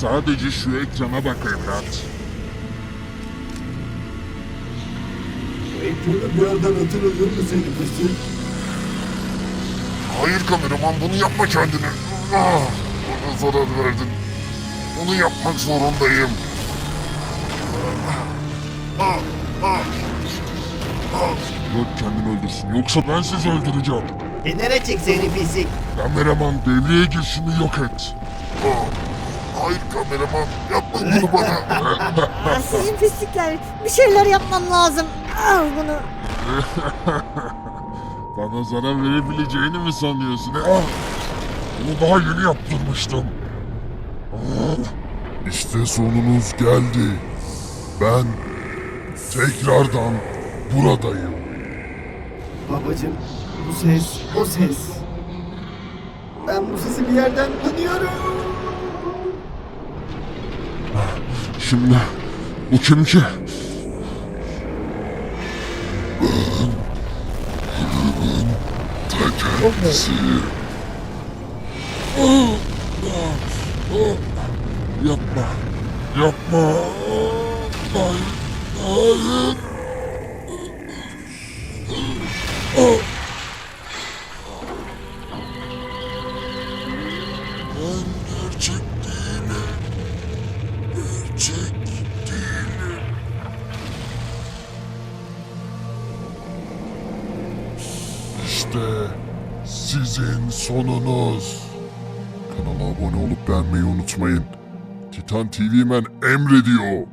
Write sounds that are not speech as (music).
Sadece şu ekrana bak evlat. Bir yerden hatırladın mı seni pislik? Hayır kameraman bunu yapma kendine. Ah, bana zarar verdin. Bunu yapmak zorundayım. Ah, ah, ah. Yok kendini öldürsün yoksa ben sizi öldüreceğim. Kenara çek seni pislik. Kameraman devreye gir şunu yok et. Ah, Hayır kameraman yapma bunu bana. Aa, (laughs) sizin pislikler bir şeyler yapmam lazım. Al bunu. (laughs) Bana zarar verebileceğini mi sanıyorsun? he? Ah! Bunu daha yeni yaptırmıştım. İşte sonunuz geldi. Ben tekrardan buradayım. Babacım bu ses o ses. Ben bu sesi bir yerden tanıyorum. Şimdi bu kim ki? Ta kendisi. Yapma. Yapma. Hayır. Hayır. Ben Gerçek değilim. İşte sizin sonunuz. Kanala abone olup beğenmeyi unutmayın. Titan TV Men emrediyor.